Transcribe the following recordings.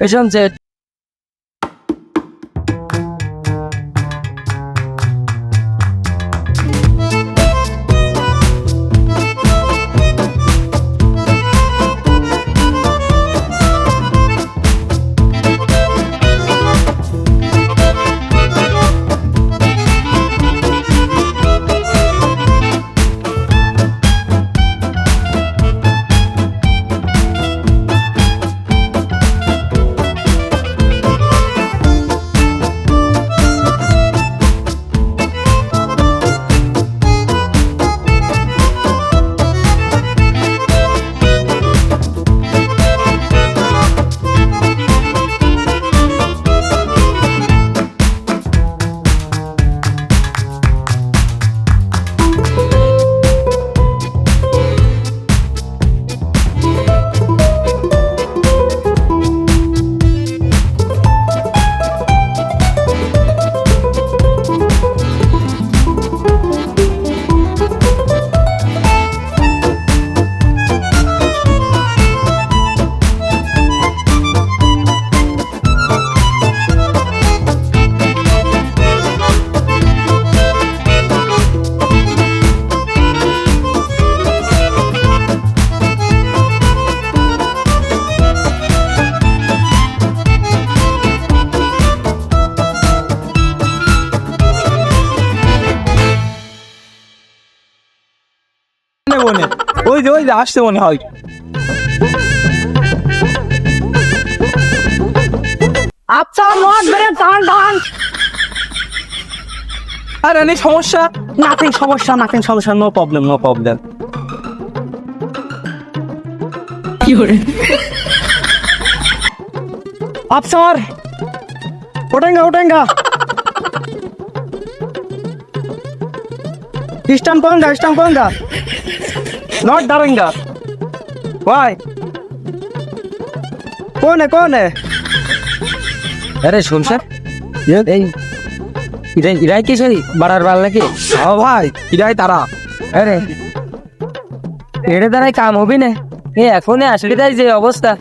এই শমশের যে আসছে মনে হয়। আচ্ছা নট সমস্যা? নাথিং সমস্যা নাথিং সমস্যা নো প্রবলেম নো প্রবলেম কি করে আপসার ওটেঙ্গা ওটেঙ্গা ইস্টাম পঙ্গা খ্রিস্টান পঙ্গা Not Daringa. Why? কোনে কোনে আরে শুন স্যার। এই ইরাই ইরাই কি সেই বাড়ার বাল নাকি? ও ভাই ইরাই তারা। আরে এড়ে দ্বারাই কাম হবি না। এ এখনই আসলি তাই যে অবস্থা।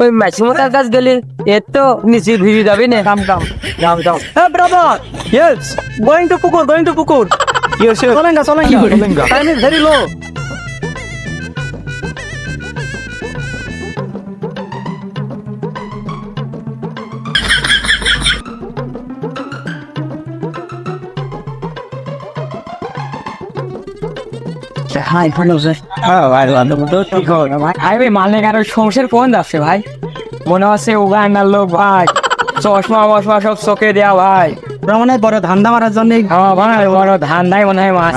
ওই ম্যাক্সিমোটার কাছ গেলি এর তো নিচে ভিড়ি যাবি না। কাম কাম কাম কাম। হ্যাঁ ব্রাদার ইয়েস গোয়িং টু পুকুর গোয়িং টু পুকুর ইয়েস চলেন গা চলেন গা। টাইম ইজ ভেরি লো ভাই ভালো আছে হ্যাঁ ভাই ভালো ভাই ভাই মালিক আর সমস্যার কোন যাচ্ছে ভাই। মনে হচ্ছে উগান্ডার লোক ভাই। চশমা মশমা সব চোখে দেয়া ভাই। ওরা বড় ধান্দা মারার জন্য হ্যাঁ ভাই বড় ধান্দাই মনে হয় মাছ।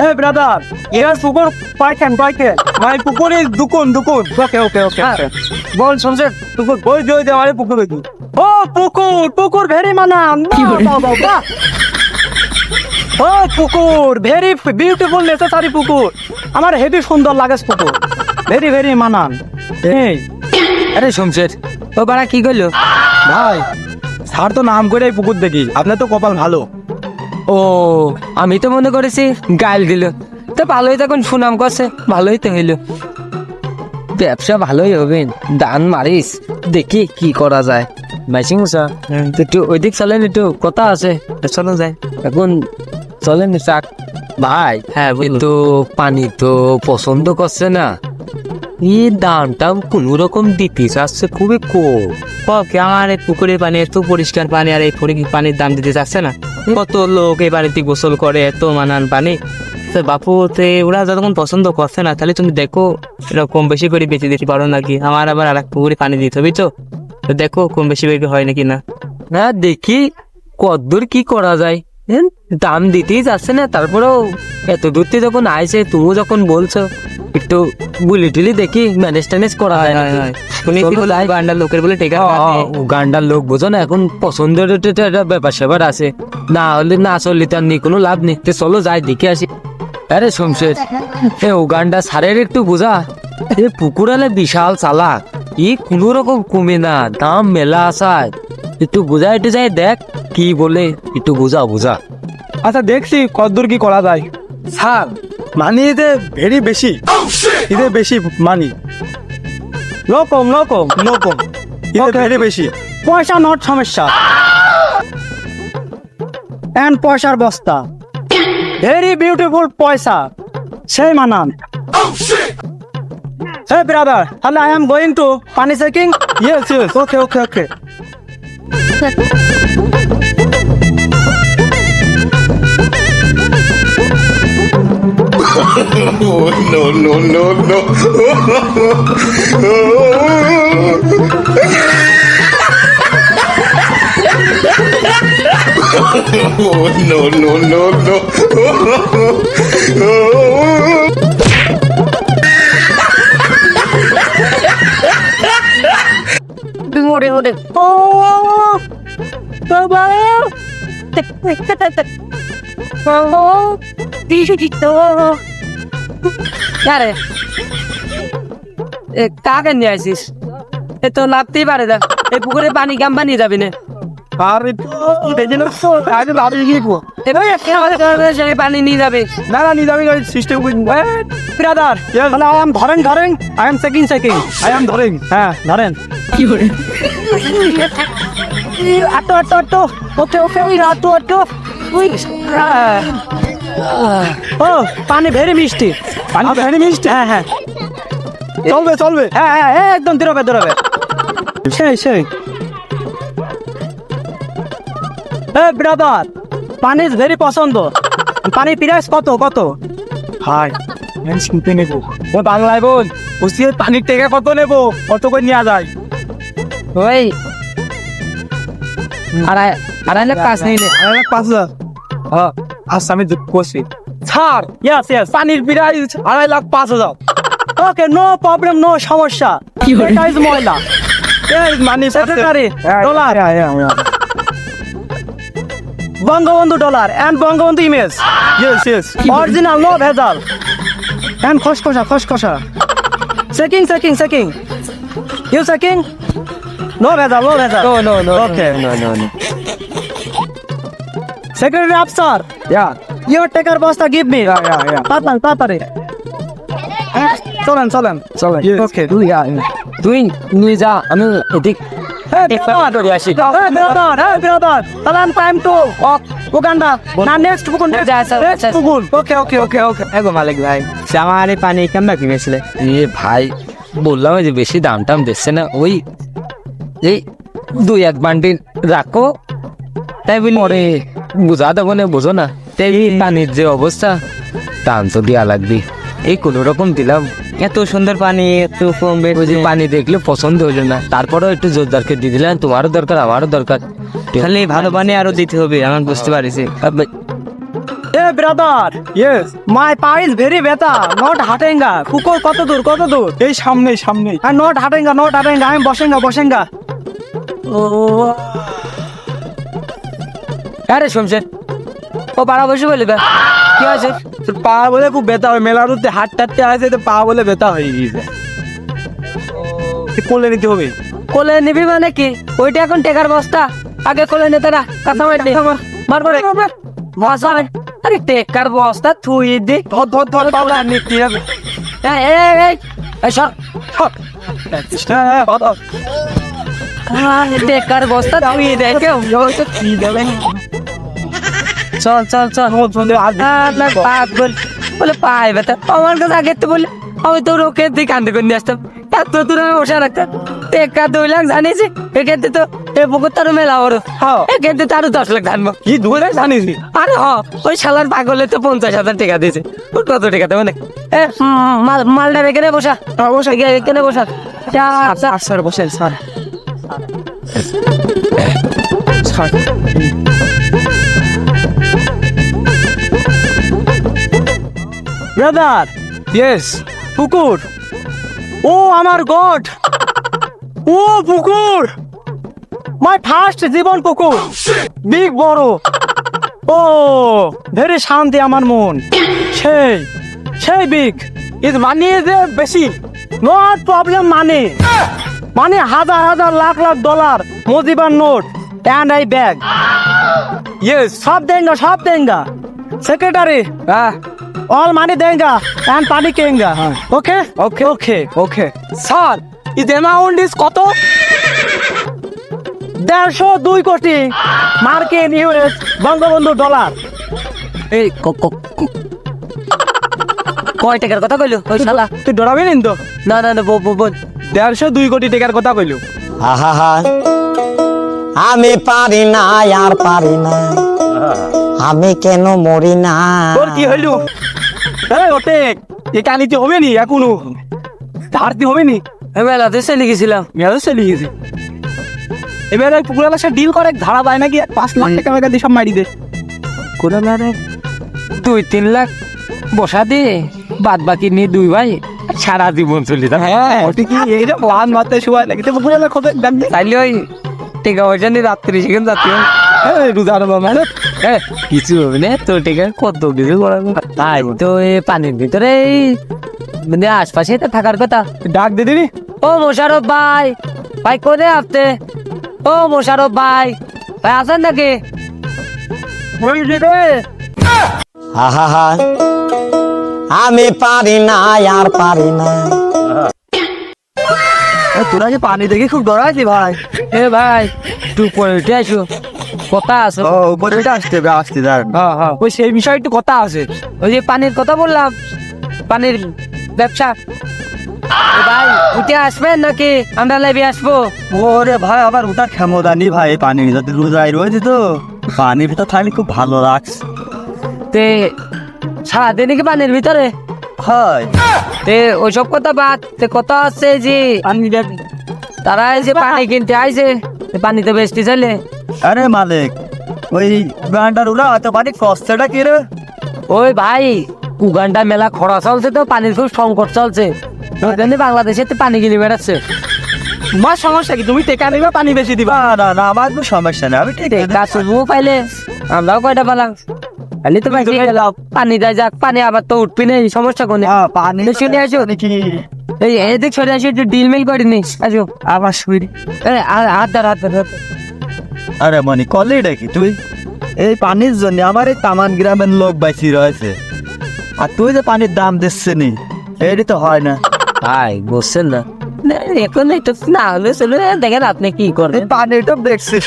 এ ব্রাদার এবার পুকুর পাইছেন পাইছেন ভাই পুকুরে দুকুন দুকুন ওকে ওকে ওকে হ্যাঁ, বল শুনছেন পুকুর বই জয় দেওয়ারে পুকুরে ও পুকুর পুকুর ভেরি মানান ও পুকুর ভেরি বিউটিফুল নেসেসারি পুকুর। আমার হেভি সুন্দর লাগে পুকুর। ভেরি ভেরি মানান। এই। আরে শমশের ও বাড়া কি করল? ভাই স্যার তো নাম করে পুকুর দেখি। আপনার তো কপাল ভালো। ও আমি তো মনে করেছি গাইল দিল। তো ভালোই তখন সুনাম করছে ভালোই তো হইল। ব্যবসা ভালোই হবে দান মারিস। দেখি কি করা যায়। মাইসিং স্যার একটু ওইদিক চলেন একটু কথা আছে। চলো যায় এখন চলেন চাক। ভাই হ্যাঁ কিন্তু পানি তো পছন্দ করছে না। ই দাম টাম কোন রকম দিতে চাচ্ছে খুবই কম। ওকে আমার এই পুকুরের পানি এত পরিষ্কার পানি আর এই পানির দাম দিতে চাচ্ছে না। কত লোক এই পানিতে গোসল করে এত মানান পানি। তো বাপু তে ওরা যতক্ষণ পছন্দ করছে না তাহলে তুমি দেখো এটা কম বেশি করে বেঁচে দিতে পারো নাকি। আমার আবার আর এক পুকুরে পানি দিতে হবে তো দেখো কম বেশি করে হয় নাকি না। না দেখি। কদ্দূর কি করা যায়? দাম দিতেই যাচ্ছে না তারপরেও এত দূর থেকে যখন আইছে তুমি যখন বলছো একটু বুলি টুলি দেখি ম্যানেজ ট্যানেজ করা হয়। গান্ডার লোকের বলে টেকা গান্ডার লোক বোঝো না এখন পছন্দের একটা ব্যাপার স্যাপার আছে। না হলে না চললে তার নেই কোনো লাভ নেই। তো চলো যাই দেখে আসি। আরে শমশের এ উগান্ডা সারের একটু বোঝা। এ পুকুরালে বিশাল চালাক। ই কোনো রকম কমে না দাম মেলা আসায়। একটু বোঝা একটু যাই দেখ কি বলে একটু বোঝা বোঝা। আচ্ছা দেখছি কতদূর কি করা যায়। স্যার মানি এতে ভেরি বেশি। এতে বেশি মানি। নো কম নো কম ভেরি বেশি। পয়সা নট সমস্যা। এন্ড পয়সার বস্তা। ভেরি বিউটিফুল পয়সা। সেই মানান। Hey brother, hello, I am going to Pani Seking. Yes, yes. Okay, okay, okay. Oh, no, no, no, no. oh, no, no, no, no. đừng ngồi đừng ngồi đừng. Oh. আরে এ কাকে নিয়ে আসিস এ তো লাগতেই পারে না এই পুকুরে পানি কাম বানিয়ে যাবি না আরে না আরে বাড়ি গিয়ে সঙ্গে পানি নিয়ে যাবে না না নিজামি গাড়ি সিস্টেম ব্রাদার মানে আই এম ধরেন ধরেন I am seeking seeking I am ধরেন হ্যাঁ ধরেন আটো আটো আটো। ওকে ওকে ওই আটো ওই ও পানি ভেরি মিষ্টি। পানি ভেরি মিষ্টি? হ্যাঁ হ্যাঁ। চলবে চলবে। হ্যাঁ হ্যাঁ হ্যাঁ, একদম দূরবে দূরবে সেই সেই। এ ব্রাদার পানি ভেরি পছন্দ। পানি প্রাইস কত কত? হাই আমি শুনতে নেব। ও বাংলায় বল বলছি পানির টেকা কত নেব? কত করে নেওয়া যায়? ওই আড়াই আড়াই লাখ পাঁচ নিলে। আড়াই লাখ পাঁচ হাজার? হ্যাঁ আচ্ছা আমি করছি ছাড়। ইয়াস ইয়াস পানির আড়াই লাখ পাঁচ হাজার। ওকে নো প্রবলেম নো সমস্যা। এটা ইজ ময়লা। Money secretary dollar Bangabandhu dollar and Bangabandhu image yes yes original no ভেজাল। এন্ড খসখসা খসখসা। Checking checking checking you checking no ভেজাল নো ভেজাল no no no Okay. No no no Secretary officer. Yeah. Your taker basta give me. Yeah, yeah, yeah. তাড়াতাড়ি তাড়াতাড়ি চলেন চলেন চলেন ওকে তুই আয়। তুই নিয়ে যা আমি এদিক ওকে ওকে ওকে ওকে ভাই বললাম যে বেশি দাম টাম দিচ্ছে না ওই এই দুই এক বান্ডিল রাখো তাই বলি ওরে বুঝা দেবো না বোঝো না। তাই এই পানির যে অবস্থা দাম তো দেওয়া লাগবে। এই কোনো রকম দিলাম। এত সুন্দর পানি এত কম যে পানি দেখলে পছন্দ হইল না। তারপরেও একটু জোরদারকে দিয়ে দিলাম তোমারও দরকার আমারও দরকার খালি ভালো পানি আরও দিতে হবে আমার বুঝতে পারিছি এ ব্রাদার ইয়েস মাই পাইল ভেরি বেটা নট হাটেঙ্গা কুকুর কত দূর কত দূর এই সামনে সামনে আর নট হাটেঙ্গা নট হাটেঙ্গা আমি বসেঙ্গা বসেঙ্গা। আরে শমশের ও পাড়া বসে বলি কি আছে তোর পা বলে খুব ব্যথা হয় হাট টাটতে আছে তো পা বলে ব্যথা হয়ে গিয়েছে। কোলে নিতে হবে। কোলে নিবি মানে কি? ওইটা এখন টেকার বস্তা। আগে কোলে নিতে না কথা মারলি মার। মার মার বস্তা আরে টেকার বস্তা থুই দি। ধর ধর ধর পাওলা নিতে হবে। এই এই এই এই সর। হ্যাঁ হ্যাঁ টেকার বস্তা থুই দেখে। কি দেবে চল। চল চল পাত বল বলে পাই বেটা আমার কাছে আগে তো বলে আমি তো ওকে দিকে কান্দে করে নিয়ে আসতাম। এত দূর আমি বসে রাখতাম টেকা দুই লাখ জানিস এক্ষেত্রে তো এ পুকুর তারও মেলা ওর হ্যাঁ। এক্ষেত্রে তারও দশ লাখ ধানবো কি ধরে জানিস নি? আরে হ ওই শালার পাগলে তো পঞ্চাশ হাজার টাকা দিয়েছে। ওর কত টাকা দেবে না? এ মাল মালটা এখানে বসা। বসা। এখানে বসা। স্যার বসেন স্যার স্যার। ব্রাদার। ইয়েস পুকুর। ও আমার গড। ও পুকুর। মাই ফার্স্ট জীবন পুকুর। বিগ বড়। ও ভেরি শান্তি আমার মন। সেই সেই বিগ। ইজ মানি যে বেশি। নট প্রবলেম মানি মানে হাজার হাজার lakh lakh dollar Mujibar note and I bag yes সব দেঙ্গা সব দেঙ্গা। সেক্রেটারি হ্যাঁ। অল মানি দেঙ্গা অ্যান্ড পানি কেঙ্গা। Okay okay okay okay sir is amount is কত? দেড়শো দুই কোটি। মার্কিন ইউএস বঙ্গবন্ধু ডলার এই কয় টাকার কথা কইলো? ওই শালা। তুই ডরাবি নিন তো? না না না বল দেড়শো দুই কোটি টাকার কথা কইলো। আহা আমি পারি না আর পারি না। আমি কেন মরি না? তোর কি হইল? এই ওটে এ কানিতে হবে নি এখনও? ধারতি হবে নি? মেলাতে চলে গেছিলাম। মেয়াদও চলে গেছে। এবার ওই পুকুরের সাথে ডিল করে ধারা পায় নাকি? পাঁচ লাখ টাকা টাকা দিয়ে সব মারি দে কোনো দুই তিন লাখ বসা দিয়ে বাদ বাকি নিয়ে দুই ভাই সারা জীবন চলে যাবে। হ্যাঁ ওটি কি এই যে প্লান মারতে সময় লাগে। তো পুকুরের কত দাম তাইলে ওই টেকা পয়সা নিয়ে রাত্রি সেখানে যাতে রোজার মানে? কিছু হবে না তো টেকা কত কিছু করাবো তাই তো এই পানির ভিতরে এই মানে আশপাশে তো থাকার কথা। ডাক দিয়ে দিবি। ও মোশারফ ভাই ভাই কোনে আপনি? ও মোশারফ ভাই ভাই আছেন নাকি? আহা আমি পারি না আর পারি না। তোরা যে পানি দেখে খুব ডরাইছি ভাই। এ ভাই একটু পরে উঠে আসো। কথা আছে। ও উপরে এটা আসতে হবে আসতে দাঁড়ান। হ্যাঁ হ্যাঁ। ওই সেই বিষয়ে একটু কথা আছে। ওই যে পানির কথা বললাম পানির ব্যবসা। ভাই উঠে আসবেন নাকি? আমরা লাইভে আসব। ওরে ভাই আবার ওটা ক্ষমতা নি ভাই পানি ভিতরে রোজাই রয়েছে তো। পানির ভিতর থাকলে খুব ভালো লাগছে। তে সারাদিন কি পানির ভিতরে? হয়। তে ওইসব কথা বাদ তে কথা আছে যে পানি তারা এই যে পানি কিনতে আইছে তে পানিতে বেচতে চলে। আরে মালিক ওই গানটার উড়া হয়তো পানি সস্তাটা কি রে? ওই ভাই উগান্ডা মেলা খরা চলছে তো পানির খুব সংকট চলছে। ওই জন্য বাংলাদেশে তো পানি কিনে বেড়াচ্ছে। তোমার সমস্যা কি? তুমি টেকা নিবা পানি বেশি দিবা। না না আমার কোনো সমস্যা নেই আমি ঠিক গাছ পাইলে আমরাও কয়টা পালাম। খালি তো পাইছি গেলাম। পানি দেয় যাক পানি আবার তো উঠবি না সমস্যা কোনে? পানি তো শুনে আসো। নাকি এই এদিক সরে আসি একটু ডিল মিল করে নিস আসো। আবার আ- হাত ধর হাত ধর আরে মনি কলে ডাকি তুই? এই পানির জন্য আমার এই তামান গ্রামের লোক বাইসি রয়েছে। আর তুই যে পানির দাম দিচ্ছে নি এটি তো হয় না। ভাই বুঝছেন না না, এখন একটু না হলে চলে দেখেন আপনি কি করবেন এই পানিটা দেখছিস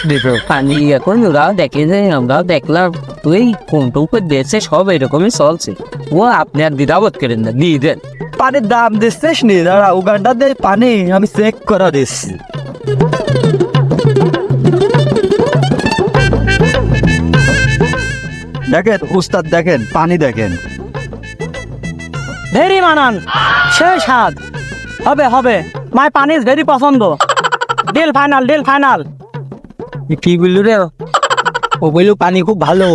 পানি এখন ওরাও দেখে যে আমরাও দেখলাম তুই কোনটা উপর দিয়েছে সব এরকমই চলছে। ও আপনি আর দ্বিধাবোধ করেন না দিয়ে দেন। পানির দাম দিচ্ছিস নি? দাঁড়া উগান্ডা দিয়ে পানি আমি চেক করা দিচ্ছি। দেখেন উস্তাদ দেখেন পানি দেখেন। ভেরি মানান সেই স্বাদ হবে হবে। মাই পানি ইজ ভেরি পছন্দ। ডিল ফাইনাল ডিল ফাইনাল কি বলল রে? ও বলল পানি খুব ভালো।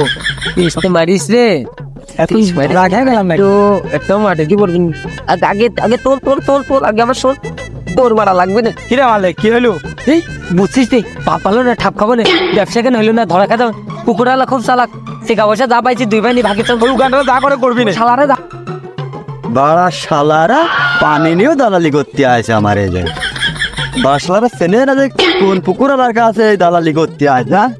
পিসতে মারিস রে। আগে আগে আগে তোর তোর তোর তোর আগে আমার শোন। তোর মারা লাগবে না। কিরে মালিক কি হলো? এই বুঝছিস রে পাপ পালো না ঠাপ খাব না। ব্যবসা কেন না? ধরা খাতো কুকুরালা খুব চালাক। টাকা পয়সা যা পাইছি দুই ভাই ভাগে চল যা করে করবি না। শালারে যা। বাড়া শালারা পানি নিয়েও দালালি করতে আছে আমার এই যে। বাসলারা চেনে না যে কোন পুকুর এলাকা আছে দালালি করতে আছে হ্যাঁ?